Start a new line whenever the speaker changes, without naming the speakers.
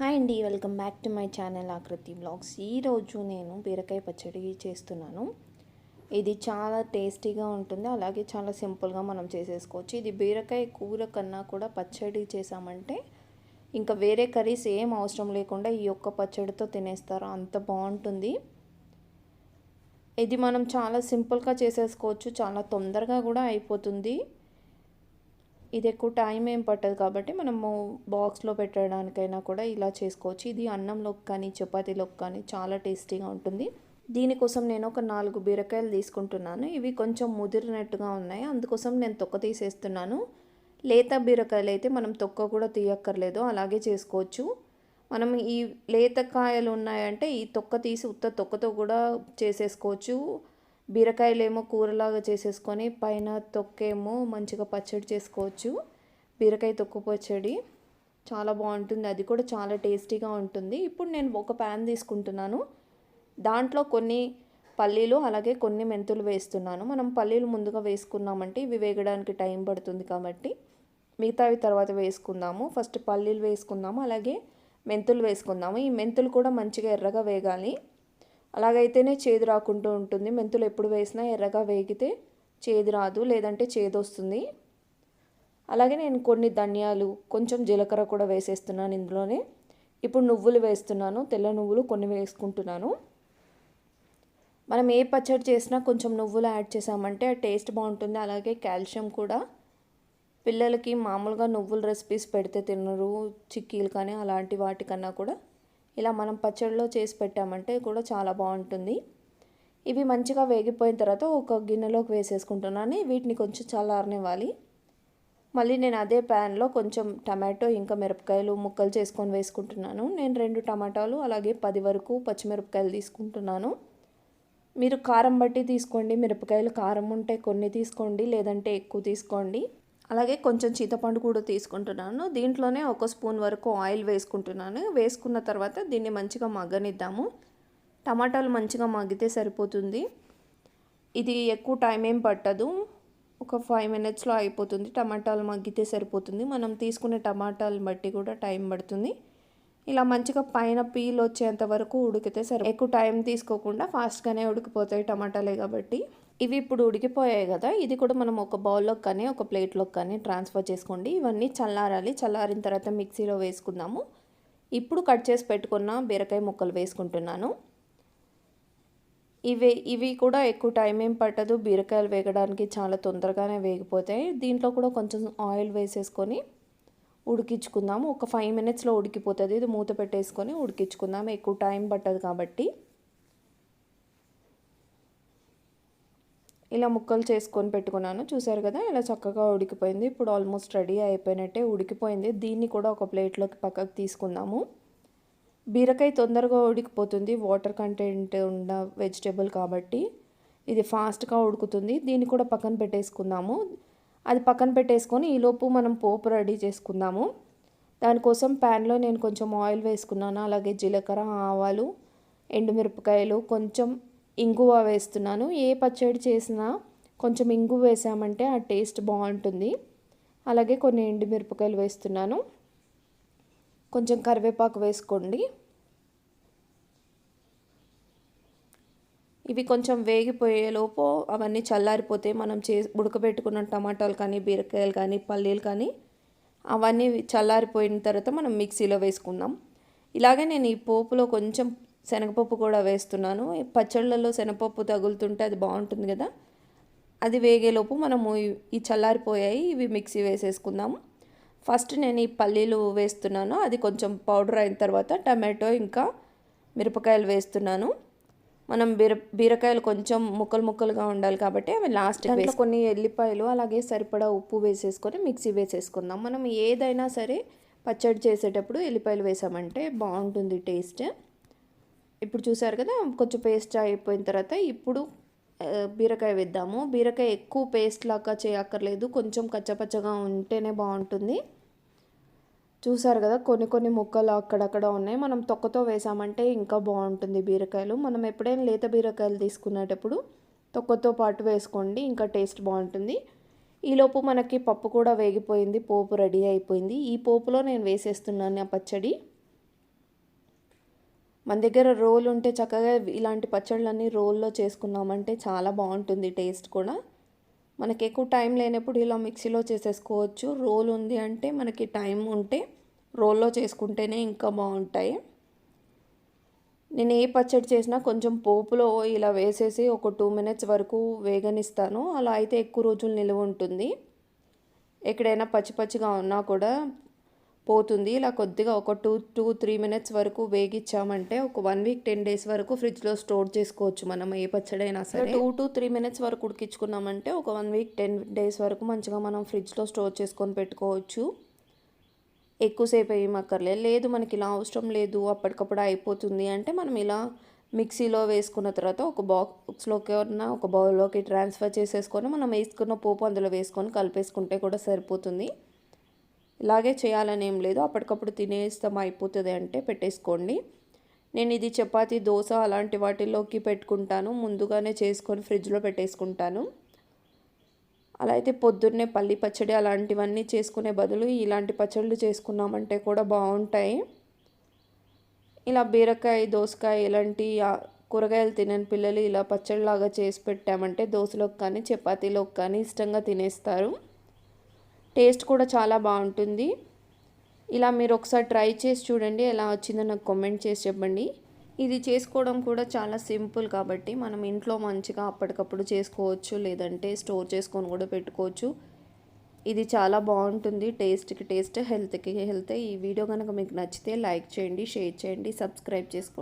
Hi అండి welcome back to my channel Aakruthi blogs. ఈరోజు నేను బీరకాయ పచ్చడి చేస్తున్నాను. ఇది చాలా టేస్టీగా ఉంటుంది అలాగే చాలా సింపుల్గా మనం చేసేసుకోవచ్చు. ఇది బీరకాయ కూర కన్నా కూడా పచ్చడి చేసామంటే ఇంకా వేరే కర్రీస్ ఏం అవసరం లేకుండా ఈ యొక్క పచ్చడితో తినేస్తారు అంత బాగుంటుంది. ఇది మనం చాలా సింపుల్గా చేసేసుకోవచ్చు చాలా తొందరగా కూడా అయిపోతుంది. ఇది ఎక్కువ టైం ఏం పట్టదు కాబట్టి మనము బాక్స్లో పెట్టడానికైనా కూడా ఇలా చేసుకోవచ్చు. ఇది అన్నంలోకి కానీ చపాతీలోకి కానీ చాలా టేస్టీగా ఉంటుంది. దీనికోసం నేను ఒక నాలుగు బీరకాయలు తీసుకుంటున్నాను. ఇవి కొంచెం ముదిరినట్టుగా ఉన్నాయి. అందుకోసం నేను తొక్క తీసేస్తున్నాను. లేత బీరకాయలు అయితే మనం తొక్క కూడా తీయక్కర్లేదు. అలాగే చేసుకోవచ్చు. మనం ఈ లేత కాయలు ఉన్నాయంటే ఈ తొక్క తీసి ఉత్త తొక్కతో కూడా చేసేసుకోవచ్చు. బీరకాయలేమో కూరలాగా చేసేసుకొని పైన తొక్కేమో మంచిగా పచ్చడి చేసుకోవచ్చు. బీరకాయ తొక్కు పచ్చడి చాలా బాగుంటుంది. అది కూడా చాలా టేస్టీగా ఉంటుంది. ఇప్పుడు నేను ఒక ప్యాన్ తీసుకుంటున్నాను. దాంట్లో కొన్ని పల్లీలు అలాగే కొన్ని మెంతులు వేస్తున్నాను. మనం పల్లీలు ముందుగా వేసుకున్నామంటే ఇవి వేగడానికి టైం పడుతుంది కాబట్టి మిగతావి తర్వాత వేసుకుందాము. ఫస్ట్ పల్లీలు వేసుకుందాము అలాగే మెంతులు వేసుకుందాము. ఈ మెంతులు కూడా మంచిగా ఎర్రగా వేగాలి. అలాగైతేనే చేదు రాకుండా ఉంటుంది. మెంతులు ఎప్పుడు వేసినా ఎర్రగా వేగితే చేదు రాదు లేదంటే చేదు వస్తుంది అలాగే నేను కొన్ని ధనియాలు కొంచెం జీలకర్ర కూడా వేసేస్తున్నాను ఇందులోనే. ఇప్పుడు నువ్వులు వేస్తున్నాను తెల్ల నువ్వులు కొన్ని వేసుకుంటున్నాను. మనం ఏ పచ్చడి చేసినా కొంచెం నువ్వులు యాడ్ చేసామంటే ఆ టేస్ట్ బాగుంటుంది. అలాగే కాల్షియం కూడా. పిల్లలకి మామూలుగా నువ్వుల రెసిపీస్ పెడితే తినరు చిక్కీలు కానీ అలాంటి వాటికన్నా కూడా. ఇలా మనం పచ్చడిలో చేసి పెట్టామంటే కూడా చాలా బాగుంటుంది. ఇవి మంచిగా వేగిపోయిన తర్వాత ఒక గిన్నెలోకి వేసేసుకుంటున్నాను. వీటిని కొంచెం చల్లారనివ్వాలి. మళ్ళీ నేను అదే ప్యాన్లో కొంచెం టమాటో ఇంకా మిరపకాయలు ముక్కలు చేసుకొని వేసుకుంటున్నాను. నేను రెండు టమాటాలు అలాగే పది వరకు పచ్చిమిరపకాయలు తీసుకుంటున్నాను. మీరు కారం బట్టి తీసుకోండి. మిరపకాయలు కారం ఉంటే కొన్ని తీసుకోండి లేదంటే ఎక్కువ తీసుకోండి. అలాగే కొంచెం చింతపండు కూడా తీసుకుంటున్నాను. దీంట్లోనే ఒక స్పూన్ వరకు ఆయిల్ వేసుకుంటున్నాను. వేసుకున్న తర్వాత దీన్ని మంచిగా మగ్గనిద్దాము. టమాటాలు మంచిగా మగ్గితే సరిపోతుంది. ఇది ఎక్కువ టైం ఏం పట్టదు. ఒక ఫైవ్ మినిట్స్లో అయిపోతుంది. టమాటాలు మగ్గితే సరిపోతుంది. మనం తీసుకునే టమాటాలను బట్టి కూడా టైం పడుతుంది. ఇలా మంచిగా పైన పీల్ వచ్చేంత వరకు ఉడికితే సరి ఎక్కువ టైం తీసుకోకుండా ఫాస్ట్గానే ఉడికిపోతాయి టమాటాలే కాబట్టి. ఇవి ఇప్పుడు ఉడికిపోయాయి కదా ఇది కూడా మనం ఒక బౌల్లోకి కానీ ఒక ప్లేట్లోకి కానీ ట్రాన్స్ఫర్ చేసుకోండి. ఇవన్నీ చల్లారాలి. చల్లారిన తర్వాత మిక్సీలో వేసుకుందాము. ఇప్పుడు కట్ చేసి పెట్టుకున్న బీరకాయ ముక్కలు వేసుకుంటున్నాను. ఇవి ఇవి కూడా ఎక్కువ టైం ఏం పట్టదు. బీరకాయలు వేగడానికి చాలా తొందరగానే వేగిపోతాయి. దీంట్లో కూడా కొంచెం ఆయిల్ వేసేసుకొని ఉడికించుకుందాము. ఒక ఫైవ్ మినిట్స్లో ఉడికిపోతుంది. ఇది మూత పెట్టేసుకొని ఉడికించుకుందాం ఎక్కువ టైం పట్టదు కాబట్టి. ఇలా ముక్కలు చేసుకొని పెట్టుకున్నాను. చూసారు కదా ఇలా చక్కగా ఉడికిపోయింది. ఇప్పుడు ఆల్మోస్ట్ రెడీ అయిపోయినట్టే ఉడికిపోయింది. దీన్ని కూడా ఒక ప్లేట్లోకి పక్కకు తీసుకుందాము. బీరకాయ తొందరగా ఉడికిపోతుంది. వాటర్ కంటెంట్ ఉన్న వెజిటేబుల్ కాబట్టి ఇది ఫాస్ట్గా ఉడుకుతుంది. దీన్ని కూడా పక్కన పెట్టేసుకుందాము. అది పక్కన పెట్టేసుకొని ఈలోపు మనం పోపు రెడీ చేసుకుందాము. దానికోసం ప్యాన్లో నేను కొంచెం ఆయిల్ వేసుకున్నాను. అలాగే జీలకర్ర ఆవాలు ఎండుమిరపకాయలు కొంచెం ఇంగువ వేస్తున్నాను. ఏ పచ్చడి చేసినా కొంచెం ఇంగు వేసామంటే ఆ టేస్ట్ బాగుంటుంది. అలాగే కొన్ని ఎండుమిరపకాయలు వేస్తున్నాను. కొంచెం కరివేపాకు వేసుకోండి. ఇవి కొంచెం వేగిపోయేలోపు అవన్నీ చల్లారిపోతే మనం చే ఉడకబెట్టుకున్న టమాటాలు కానీ బీరకాయలు కానీ పల్లీలు కానీ అవన్నీ చల్లారిపోయిన తర్వాత మనం మిక్సీలో వేసుకుందాం. ఇలాగే నేను ఈ పోపులో కొంచెం శనగపప్పు కూడా వేస్తున్నాను. పచ్చళ్ళలో శనగపప్పు తగులుతుంటే అది బాగుంటుంది కదా. అది వేగేలోపు మనము ఈ చల్లారిపోయాయి ఇవి మిక్సీ వేసేసుకుందాము. ఫస్ట్ నేను ఈ పల్లీలు వేస్తున్నాను. అది కొంచెం పౌడర్ అయిన తర్వాత టమాటో ఇంకా మిరపకాయలు వేస్తున్నాను. మనం బీర బీరకాయలు కొంచెం ముక్కలు ముక్కలుగా ఉండాలి కాబట్టి అవి లాస్ట్ దాంట్లో కొన్ని ఎల్లిపాయలు అలాగే సరిపడా ఉప్పు వేసేసుకొని మిక్సీ వేసేసుకుందాం. మనం ఏదైనా సరే పచ్చడి చేసేటప్పుడు ఎల్లిపాయలు వేసామంటే బాగుంటుంది టేస్ట్. ఇప్పుడు చూసారు కదా కొంచెం పేస్ట్ అయిపోయిన తర్వాత ఇప్పుడు బీరకాయ వేద్దాము. బీరకాయ ఎక్కువ పేస్ట్ లాగా చేయక్కర్లేదు. కొంచెం కచ్చపచ్చగా ఉంటేనే బాగుంటుంది. చూసారు కదా కొన్ని కొన్ని ముక్కలు అక్కడక్కడ ఉన్నాయి. మనం తొక్కతో వేసామంటే ఇంకా బాగుంటుంది బీరకాయలు. మనం ఎప్పుడైనా లేత బీరకాయలు తీసుకునేటప్పుడు తొక్కతో పాటు వేసుకోండి ఇంకా టేస్ట్ బాగుంటుంది. ఈలోపు మనకి పప్పు కూడా వేగిపోయింది పోపు రెడీ అయిపోయింది. ఈ పోపులో నేను వేసేస్తున్నాను ఆ పచ్చడి. మన దగ్గర రోల్ ఉంటే చక్కగా ఇలాంటి పచ్చళ్ళన్నీ రోల్లో చేసుకున్నామంటే చాలా బాగుంటుంది టేస్ట్ కూడా. మనకి ఎక్కువ టైం లేనప్పుడు ఇలా మిక్సీలో చేసేసుకోవచ్చు. రోల్ ఉంది అంటే మనకి టైం ఉంటే రోల్లో చేసుకుంటేనే ఇంకా బాగుంటాయి. నేను ఏ పచ్చడి చేసినా కొంచెం పోపులో ఇలా వేసేసి ఒక టూ మినిట్స్ వరకు వేగనిస్తాను. అలా అయితే ఎక్కువ రోజులు నిలువ ఉంటుంది. ఎక్కడైనా పచ్చి పచ్చిగా ఉన్నా కూడా పోతుంది. ఇలా కొద్దిగా ఒక టూ టూ త్రీ మినిట్స్ వరకు వేగిచ్చామంటే ఒక వన్ వీక్ టెన్ డేస్ వరకు ఫ్రిడ్జ్లో స్టోర్ చేసుకోవచ్చు మనం ఏ పచ్చడైనా సరే. టూ టు త్రీ మినిట్స్ వరకు ఉడికించుకున్నామంటే ఒక వన్ వీక్ టెన్ డేస్ వరకు మంచిగా మనం ఫ్రిడ్జ్లో స్టోర్ చేసుకొని పెట్టుకోవచ్చు. ఎక్కువసేపు వేయమక్కర్లే లేదు మనకి ఇలా అవసరం లేదు అప్పటికప్పుడు అయిపోతుంది అంటే మనం ఇలా మిక్సీలో వేసుకున్న తర్వాత ఒక బాక్స్లోకి ఉన్న ఒక బౌల్లోకి ట్రాన్స్ఫర్ చేసేసుకొని మనం వేసుకున్న పోపు అందులో వేసుకొని కలిపేసుకుంటే కూడా సరిపోతుంది. ఇలాగే చేయాలని ఏం లేదు. అప్పటికప్పుడు తినేస్తాం అయిపోతుంది అంటే పెట్టేసుకోండి. నేను ఇది చపాతి దోశ అలాంటి వాటిల్లోకి పెట్టుకుంటాను. ముందుగానే చేసుకొని ఫ్రిడ్జ్లో పెట్టేసుకుంటాను. అలా అయితే పొద్దున్నే పల్లి పచ్చడి అలాంటివన్నీ చేసుకునే బదులు ఇలాంటి పచ్చళ్ళు చేసుకున్నామంటే కూడా బాగుంటాయి. ఇలా బీరకాయ దోసకాయ ఇలాంటి కూరగాయలు తినని పిల్లలు ఇలా పచ్చడిలాగా చేసి పెట్టామంటే దోశలోకి కానీ చపాతీలోకి కానీ ఇష్టంగా తినేస్తారు. టేస్ట్ కూడా చాలా బాగుంటుంది. ఇలా మీరు ఒకసారి ట్రై చేసి చూడండి ఎలా వచ్చిందో నాకు కామెంట్ చేసి చెప్పండి. ఇది చేసుకోవడం కూడా చాలా సింపుల్ కాబట్టి మనం ఇంట్లో మంచిగా అప్పటికప్పుడు చేసుకోవచ్చు లేదంటే స్టోర్ చేసుకొని కూడా పెట్టుకోవచ్చు. ఇది చాలా బాగుంటుంది టేస్ట్కి టేస్ట్ హెల్త్కి హెల్త్. ఈ వీడియో కనుక మీకు నచ్చితే లైక్ చేయండి షేర్ చేయండి సబ్స్క్రైబ్ చేసుకోండి.